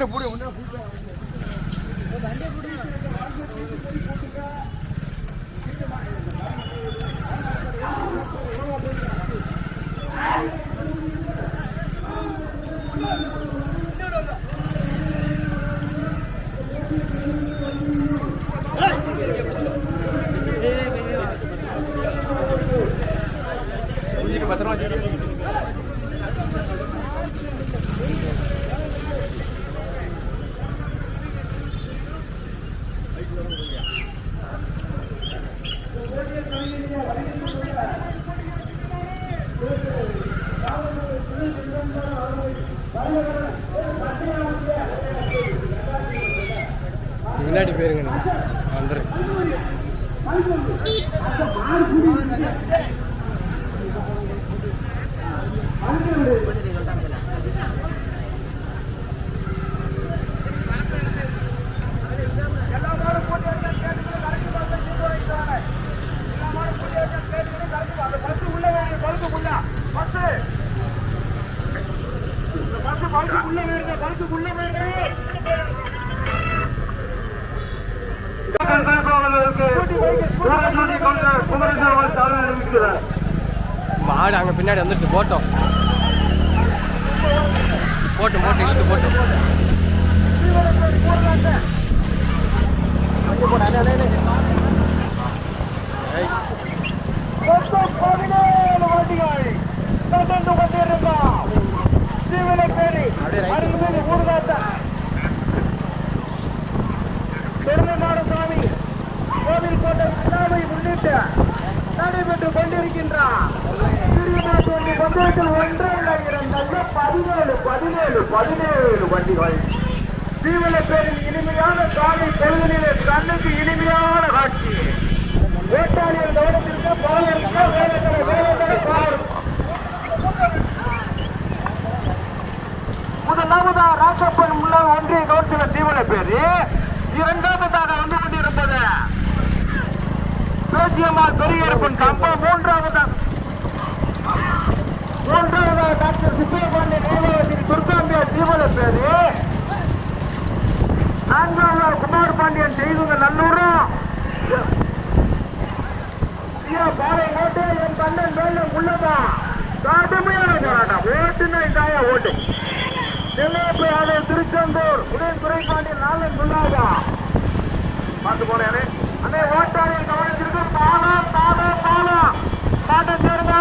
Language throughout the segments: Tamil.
여기를 물에 오는 பின்னாடி வந்துருச்சு போட்டோம். போட்டு போட்டு இழுத்து போட்டு right. பெருமானசாமி கோவில் கோட்டை முன்னிட்டு நடைபெற்றுக் கொண்டிருக்கின்றார். பந்தயத்தில் ஒன்றாயிரம் நல்ல பதினேழு பதினேழு பதினேழு வண்டிகள். தீவனப்பேரின் இனிமையான காலை பொழுதுநிலை கண்ணுக்கு இனிமையான காட்சி. வேட்டாளியர் கவனத்திற்கு பாலருக்கு வேலைத்தர வேலைத்தர பாலம் முதலாவதா ராசப்பன் முன்னாள் ஒன்றிய கவுன்சிலர் தீவன பேரு. இரண்டாவதாக வந்து பேச்சியம்மாள் பெரியப்பன் கம்பம் மூன்றாவது? மூன்றாவதாக டாக்டர் சுப்பிரமணிய நீலவதி துர்காம்பியா தீவன பேரு. நான்காவதாக குமார் பாண்டியன் செய்துங்க நல்லூரும் பாறை ஓட்டு என் கண்ணன் மேலும் உள்ளதா? கடுமையான போராட்டம். ஓட்டுன்னா இதாயா ஓட்டு. திருச்செந்தூர். உதயன் துறைப்பாண்டியன் நாளன் சொல்லாதா? பார்த்து போனேன் அண்ணே ஓட்டாளியின் கவனத்திற்கு பாலா பாலா பாலா. பாட்ட சேருங்க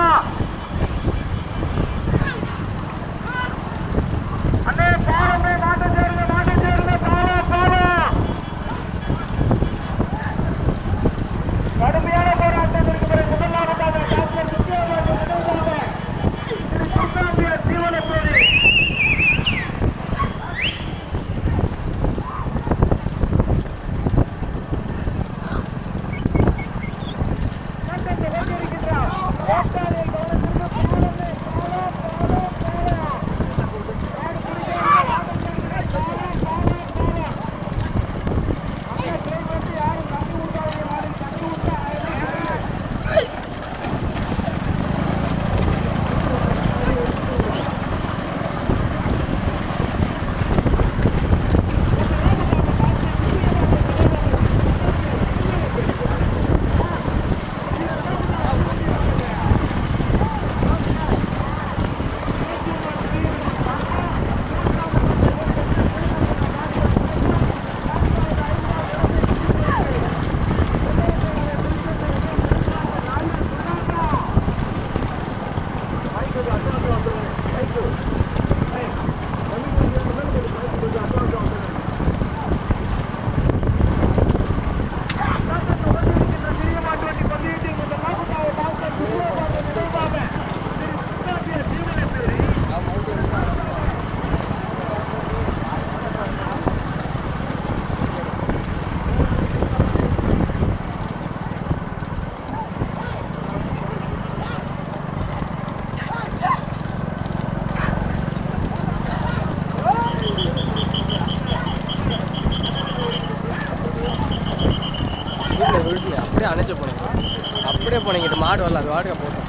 அப்படியே போனீங்க மாடு வரல அது வாடகை போட்டோம்.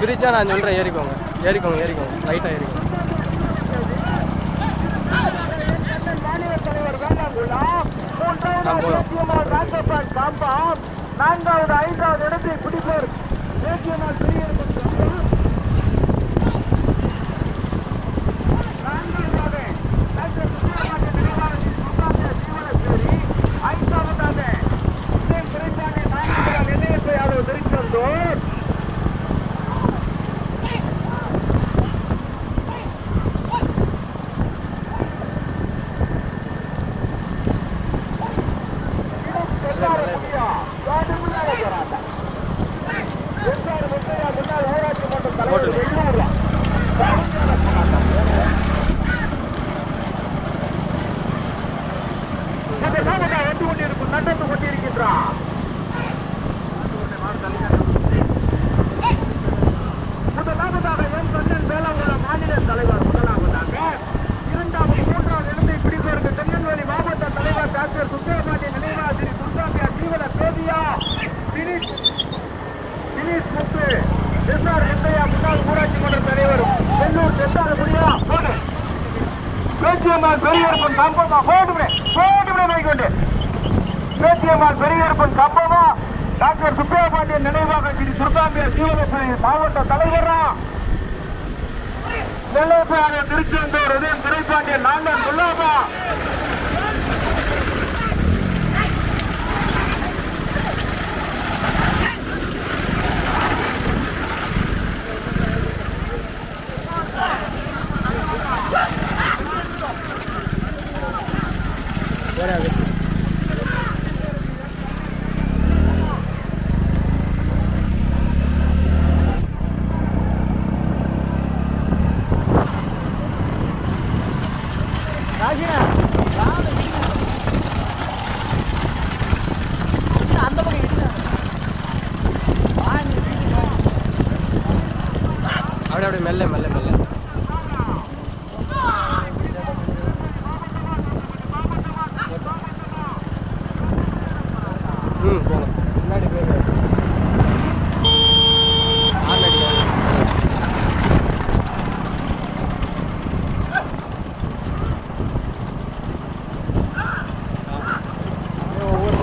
பிரிச்சா நான் சொல்கிறேன் ஏறிக்கோங்க. ஏறிக்கோங்க ஏறிக்கோங்க. லைட்டாக ஏறிக்கோங்க. நான்காவது ஐந்தாவது இடத்தை பிடிப்போர் தேசியமால் பெரிய துர்காம்பியர் மாவட்ட தலைவரா? நெல்லைப்பாறை திருச்செந்தூர் உதயம் துரைப்பாண்டியன் நாங்கள் சொல்லாமா வேற வெற்றி அப்படியே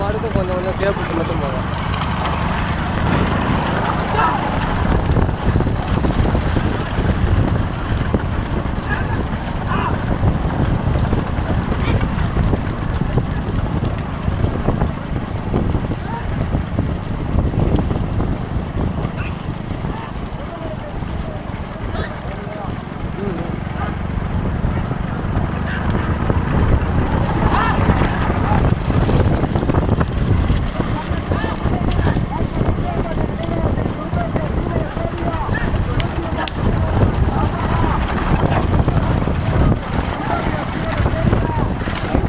ஒவ்வொரு மாடுக்கும் கொஞ்சம் கொஞ்சம் கேப்பிட்டு மட்டும் போங்க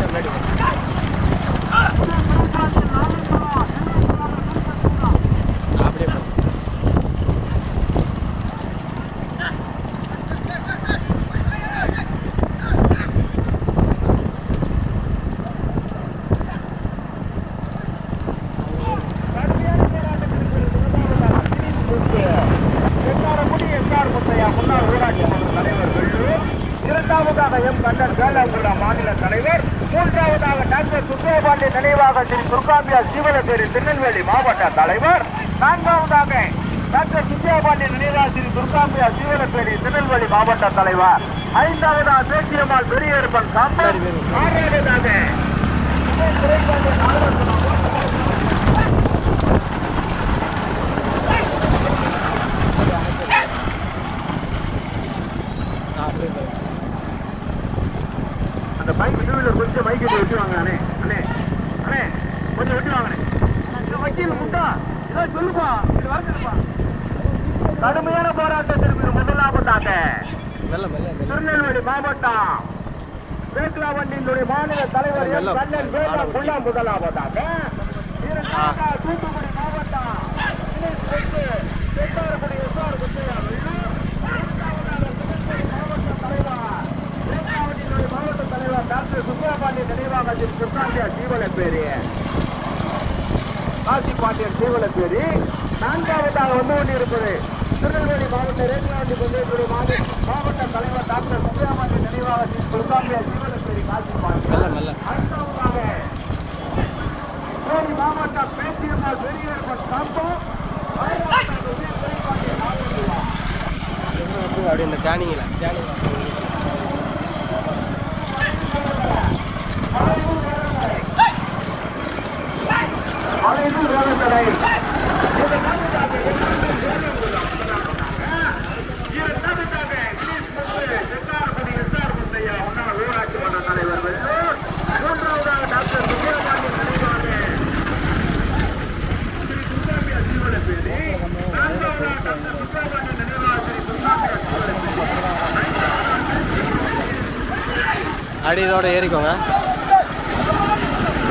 லைட்டாக முன்னாடி போங்க. அப்படியே போங்க இரண்டாவதாக எம் கண்டன் வேளாங்குளா மாநில தலைவர் மூன்றாவதாக டாக்டர் சுப்பிரபாண்டி நினைவாக ஸ்ரீ துர்காம்பியா சீவலப்பேரி திருநெல்வேலி மாவட்ட தலைவர் நான்காவதாக டாக்டர் சுப்பிரபாண்டி துர்காம்பியா சீவலப்பேரி திருநெல்வேலி மாவட்ட தலைவர். ஐந்தாவதாக பேச்சியம்மாள் ஆறாவதாக அப்படியே போங்க அந்த பைக் டூ வீலர் கொஞ்சம் பைக் விட்டு வாங்க அண்ணே அண்ணே அண்ணே கொஞ்சம் விட்டு வாங்கண்ணே வக்கீல் முட்டா இதோ சொல்லுப்பா இது வரதுப்பா கடுமையான போராட்டத்திற்கு முதலாவதாக திருநெல்வேலி மாவட்டம் வேட்லா வண்டியினுடைய மாநில தலைவர். கண்ணன் வேட்டா புள்ளா முதலாவதாக தூத்துக்குடி மாவட்டம் செந்தாரக்குடி எஸ்ஆர் திருநெல்வேலி மாவட்ட தலைவர் டாக்டர் சுப்பிரபாண்டி நினைவாக கிருஷ்ணாண்டியா ஜீவனப்பேரி. காசி பாண்டியன் ஜீவனப்பேரி. நான்காவதாக வந்து கொண்டிருப்பது திருநெல்வேலி மாவட்ட ரேடியாண்டி கொண்டிருக்கிற மாவட்ட தலைவர் டாக்டர் சுப்பிரமணிய நினைவாக ஸ்ரீ துர்காம்பியா ஜீவனப்பேரி காசி பாண்டியன் மெல்ல மெல்ல ஐந்தாவதாக தேனி மாவட்ட பேச்சியம்மாள் பெரியவர் காப்போம் ஆறாவதாக உதய துரைப்பாண்டியன் நாகர்கோவில். அப்படியே இந்த டேனிங்கில் டேனிங் அனைத்து வேலைகளை அப்படியே இதோட ஏறிக்கோங்க.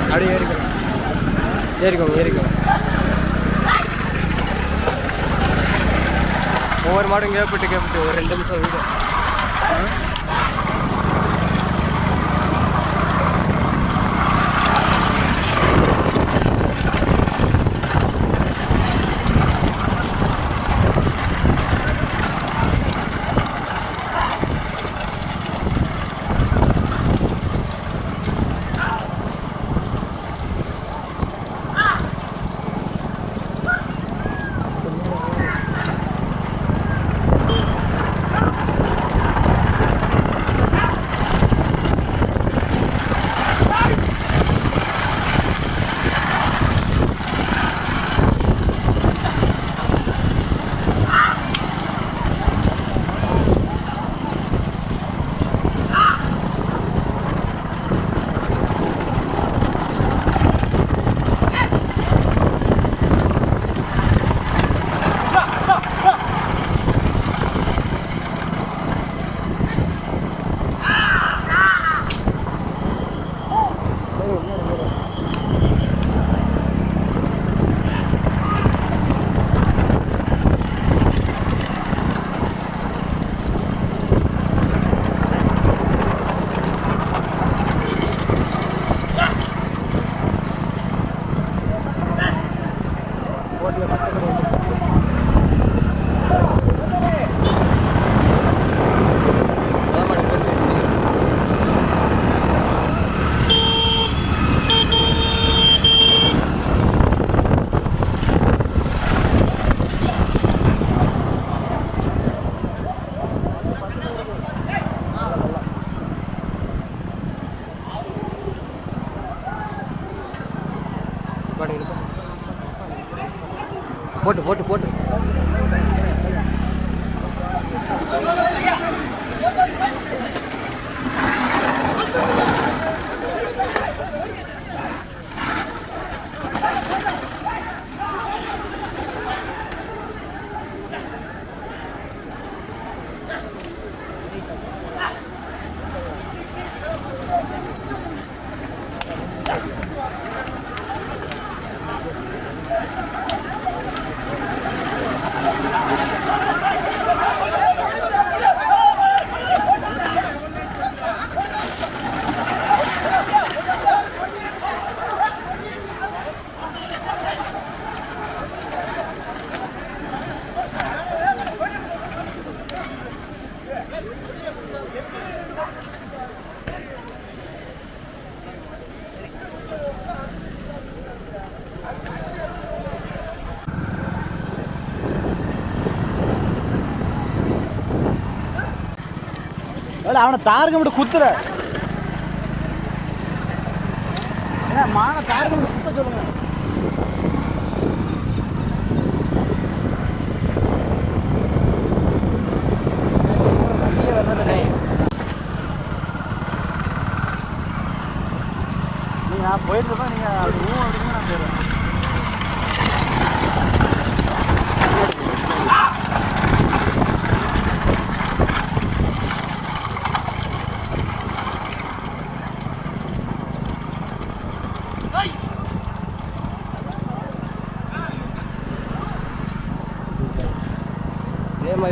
அப்படியே ஏறிக்கோங்க. ஏறிக்கோங்க ஏறிக்கோங்க. ஒவ்வொரு மாடும் கேப்பிட்டு கேப்பிட்டு ஒரு ரெண்டு நிமிஷம் வீடு. அவனை தாருங்க மட்டும் குத்துற. ஏ, மான தாருங்க மட்டும் குத்த சொல்லுங்க.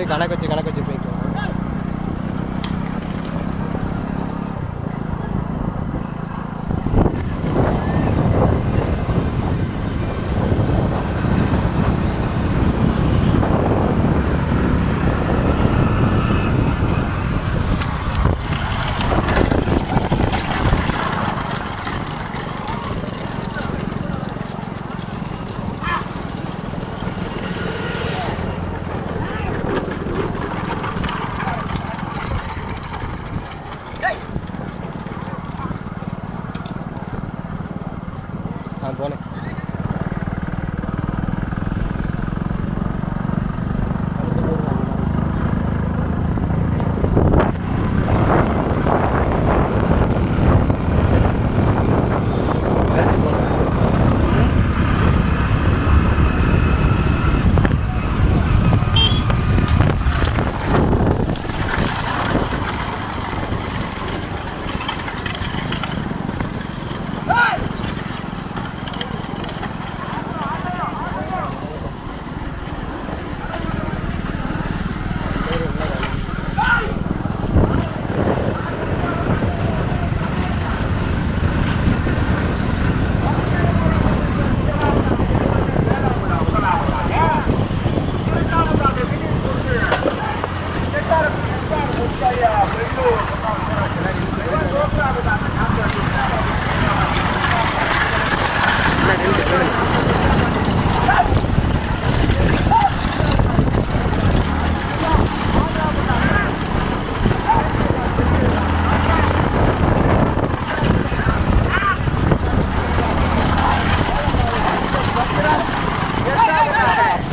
இதே மாதிரி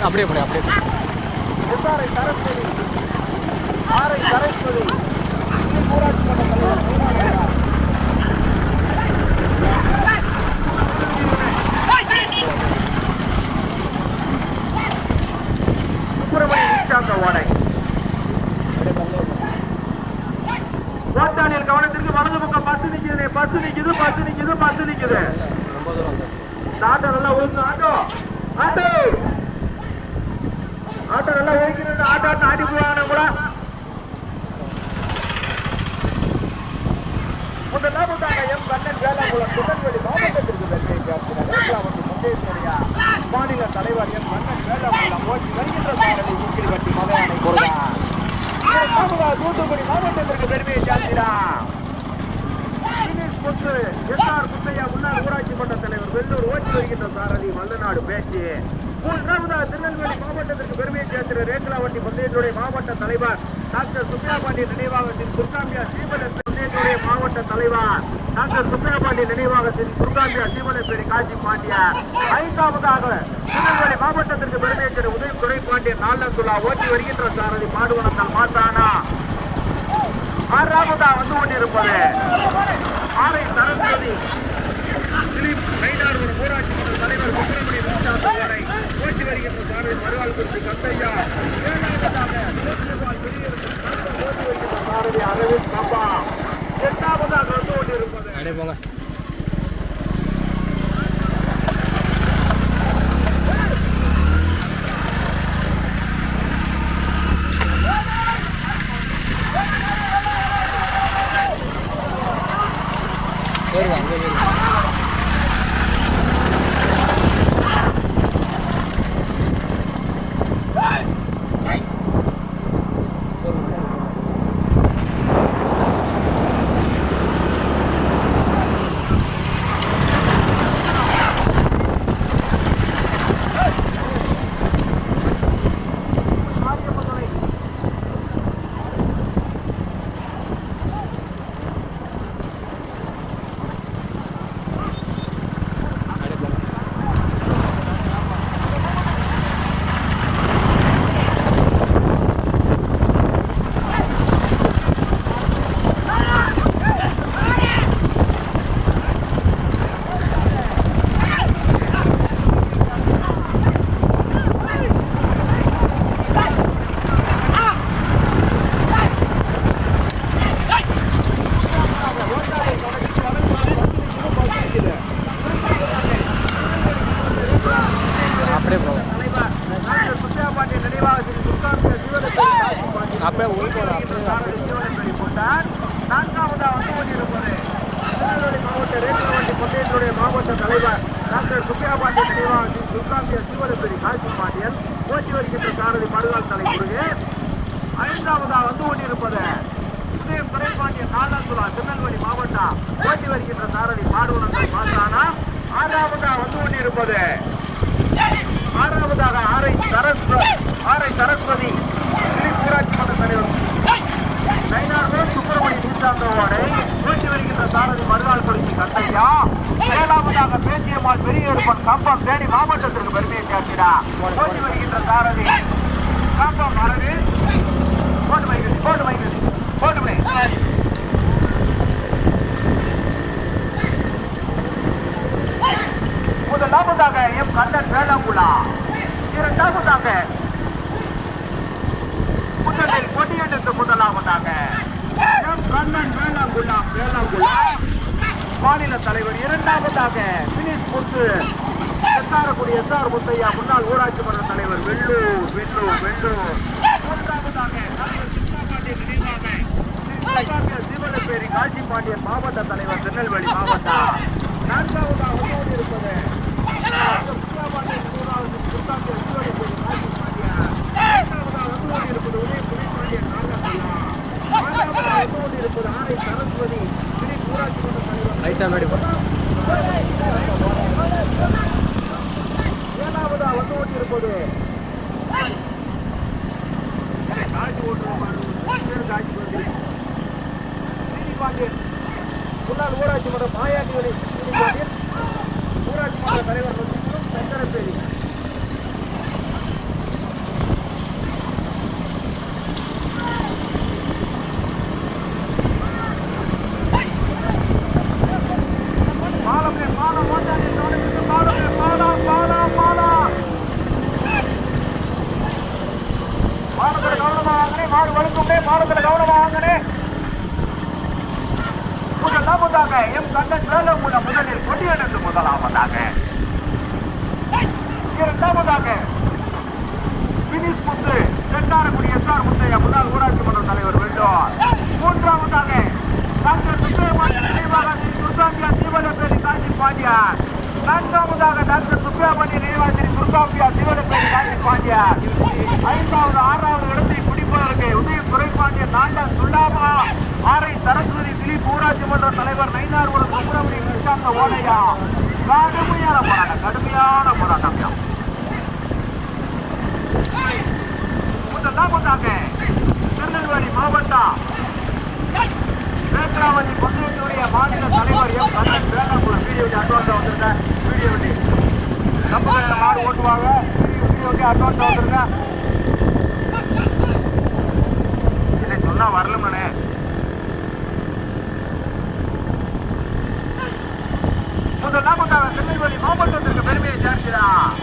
அப்படியே போடு அப்படியே எஸ்ஆர்ஐ சரஸ்வதி. ஆரை சரஸ்வதி. ஊராட்சி மன்ற தலைவர் ஓட்டாளியர் கவனத்திற்கு வலது பக்கம் பஸ் நிக்குது பஸ் நிக்குது பஸ் நிக்குது பஸ் நிக்குது. ரொம்ப தூரம் ஆட்டோ நல்லா ஆட்டோ. ஆட்டோ. ஆட்டம் நல்லா ஒழுங்கு ஆட்டம் ஆட்டம் ஆடி போவாங்க கூட. முதலாவதாக எம் கண்ணன் வேளாங்குளம் திருநெல்வேலி மாவட்டத்திற்கு வெற்றி பேசுகிறார் முன்னேற்றையா மாநில தலைவர் எம் கண்ணன் வேளாங்குளம் ஓட்டி வருகின்ற சாரதி ஊக்கில் கட்டி மலையானை போடுவார் தூத்துக்குடி மாவட்டத்திற்கு பெருமையை சேர்க்கிறார் எஸ்ஆர் முத்தையா முன்னாள் ஊராட்சி மன்ற தலைவர் வெள்ளூர் ஓட்டி வருகின்ற சாரதி வல்லநாடு பேச்சு. மூன்றாவதாக திருநெல்வேலி மாவட்டத்திற்கு பெருமையை சேர்க்கிற ரேங்கலாவட்டி பந்தயத்துடைய மாவட்ட தலைவர் டாக்டர் சுப்ரியா பாண்டி நினைவாகத்தின் துர்காம்பியா சீமலன் பந்தயத்துடைய மாவட்ட தலைவர் டாக்டர் சுப்ரியா பாண்டி நினைவாகத்தின் துர்காம்பியா பேரி காசி பாண்டியா ஐந்தாவதாக திருநெல்வேலி மாவட்டத்திற்கு பெருமையை சேர்ந்த உதவி துறை பாண்டிய நாளந்துலா ஓட்டி வருகின்ற சாரதி பாடுவனத்தால் மாத்தானா? ஆறாவதா வந்து கொண்டிருப்பது. ஆரை சரஸ்வதி. திலீப் கைதாரூர் ஊராட்சி மன்ற தலைவர் சுப்பிரமணிய விசாசனை வருகின்ற சாரதி மறுவாள் குறிச்சி கந்தையா அரவிந்த் எட்டாவதாக வந்து கொண்டிருப்பது அப்படியே போங்க ஏறுங்க அங்கே ஏறுங்க அப்படியே போங்க அப்படியே போங்க டாக்டர் சுப்பிரமணிய பாண்டியன் நினைவாகத்தின் துர்காம்பியா சீவலப்பேரி காசி பாண்டியன் அப்படியே உள்போட அப்படியே சாரதி ஜீவனப்பேரி கொண்டார் நான்காவதா வந்து கொண்டிருப்பது திருநெல்வேலி மாவட்ட ரேட்டவண்டி பந்தயத்துடைய மாவட்ட தலைவர் டாக்டர் சுப்பியா பாண்டியன் நினைவாகத்தின் துர்காம்பிய சீவனப்பேரி காசி பாண்டியன் ஓட்டி வருகின்ற சாரதி மறுகால் தலை முருகு ஐந்தாவதா வந்து கொண்டிருப்பது உதயம் துறைப்பாண்டியன் திருநெல்வேலி மாவட்டம் ஓட்டி வருகின்ற சாரதி பாடுவனங்கள் பார்த்தானா ஆறாவதாக வந்து கொண்டிருப்பது. ஆறாவதாக ஆரை சரஸ்வதி ஆரை சரஸ்வதி ஊராட்சி மன்ற தலைவர் நைனார்கள் சுப்பிரமணி நீச்சாந்தோடை ஓட்டி வருகின்ற சாரதி மறுநாள் குறிச்சி கட்டையா ஏழாவதாக பேச்சியம்மாள் பெரியெடுப்பன் கம்பம் தேனி மாவட்டத்திற்கு பெருமையை சேர்க்கிறார் ஓட்டி வருகின்ற சாரதி கம்பம் அரவி போட்டு வைக்கிறது போட்டு வைக்கிறது போட்டு வை முதலாவதாக எம் கண்ணன் வேளாங்குளா இரண்டாவதாக முதலில் கொடியெடுத்து முதலாவதாக எம் கண்ணன் வேளாங்குளா வேளாங்குளா மாநில தலைவர் இரண்டாவதாக பினிஷ் முத்து. எஸ்ஆர்குடி எஸ்ஆர் முத்தையா முன்னாள் ஊராட்சி மன்ற தலைவர் வெள்ளூர் வெள்ளூர் வெள்ளூர் மூன்றாவதாக சிவனப்பேரி காட்சி பாண்டியன் மாவட்ட தலைவர் திருநெல்வேலி மாவட்டம். நான்காவதாக இருப்பது கிருஷ்ணாபாண்டியன் நினைவாக கிருஷ்ணாபாண்டிய வந்து இருப்பது இருப்பது ஊராட்சி மன்ற தலைவர் காட்சி ஓட்டுநர் காட்சி பாண்டியன் முன்னாள் ஊராட்சி மன்ற மாயாண்டி ஊராட்சி மன்ற தலைவர் வந்து சங்கரப்பேரி மாவட்டத்தில் கவனமா வாங்கனே முதலாவதாக எம் கண்ணன் வேலமுட முதலில் கொடியெடுத்து முதலாவதாக இரண்டாவதாக வினிஷ் முத்து செட்டாரக்குடி எஸ் ஆர் முத்தையா முன்னாள் ஊராட்சி மன்ற தலைவர் வெள்ளோர் மூன்றாவதாக டாக்டர் சுப்பிரமணிய நினைவாக ஸ்ரீ துர்காம்பியா சிவலப்பேரி காஞ்சி பாண்டியார் நான்காவதாக டாக்டர் சுப்பிரமணிய நினைவாக ஸ்ரீ துர்காம்பியா சிவலப்பேரி காஞ்சி பாண்டியார் ஐந்தாவது ஆறாவது இடத்தை பிடிப்பதற்கு உதய துறைப்பாண்டிய நாண்டன் சுல்லாமா ஆரை சரஸ்வதி திலீப் ஊராட்சி மன்ற தலைவர் நைனார் ஒரு சுப்பிரமணிய கிருஷ்ணாந்த ஓடையா கடுமையான போராட்டம் கடுமையான போராட்டம். பண்ணாங்க திருநெல்வேலி மாவட்டம். நேத்ராவதி பஞ்சாயத்துடைய மாநில தலைவர் M. Kannan Velankulam video advance வந்துருங்க வீடியோ வண்டி நம்ம மாடு ஓட்டுவாங்க. வீடியோக்கு அட்வான்ஸ் வந்துருங்க. இல்லை சொன்னா வரலமனே முதலாவதாக திருநெல்வேலி மாவட்டத்திற்கு பெருமையை சேர்க்கிறார்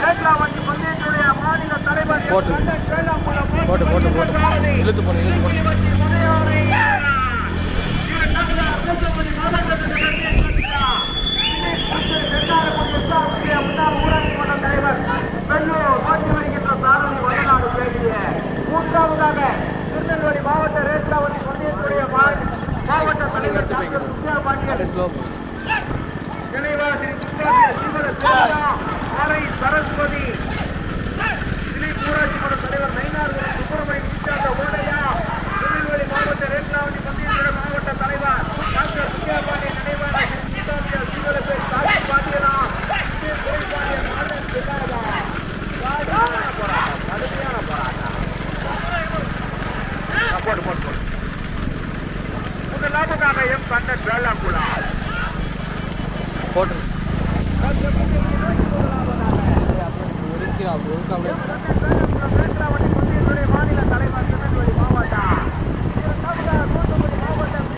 நேத்ராவதி பஞ்சாயத்துடைய மாநில தலைவர் எம். போட்டு. போட்டு போட்டு போட்டு. இழுத்து போன இழுத்து போன திருநெல்வேலி மாவட்ட ரேட்லாவதி பந்தயத்துடைய மாவட்ட தலைவர் டாக்டர் சுப்பியா பாண்டியன். ஸ்லோ நினைவாசி புத்தாண்டிய சீவர சேரா, ஆலை சரஸ்வதி திலீப் ஊராட்சி மன்ற தலைவர் நயினார்புரம் சுப்பிரமணியம் கிருஷ்ணாந்த ஓடையா திருநெல்வேலி மாவட்ட ரேட்லாவதி பந்தயத்துறை மாவட்ட தலைவர் டாக்டர் சுப்பியாபாண்டி நினைவாசி புத்தாண்டிய சீவர பேர் காட்சி பாண்டியனா இது துரைப்பாண்டியன் ஆனந்த் பிள்ளாதா. கடுமையான போராட்டம் கடுமையான போராட்டம் ஆ, போடு போடு போடு முதலாவதாக எம் கண்ணன் வேளாங்குளா போட்டு மாநில தலைவர் மாவட்டம் தூத்துக்குடி மாவட்டம்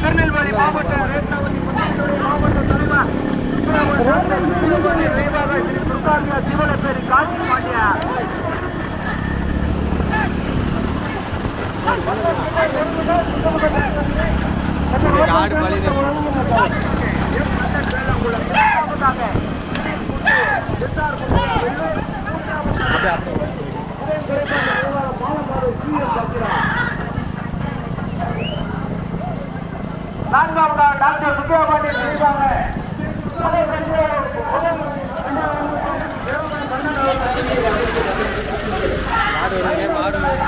திருநெல்வேலி மாவட்ட ரேட்லாவதி பஞ்சாயத்துடைய மாவட்ட தலைவர் சிவலப்பேரி காட்சி பாண்டியா டாக்டர் சுப்பிரமணியன் நினைவாக மாடு மாடு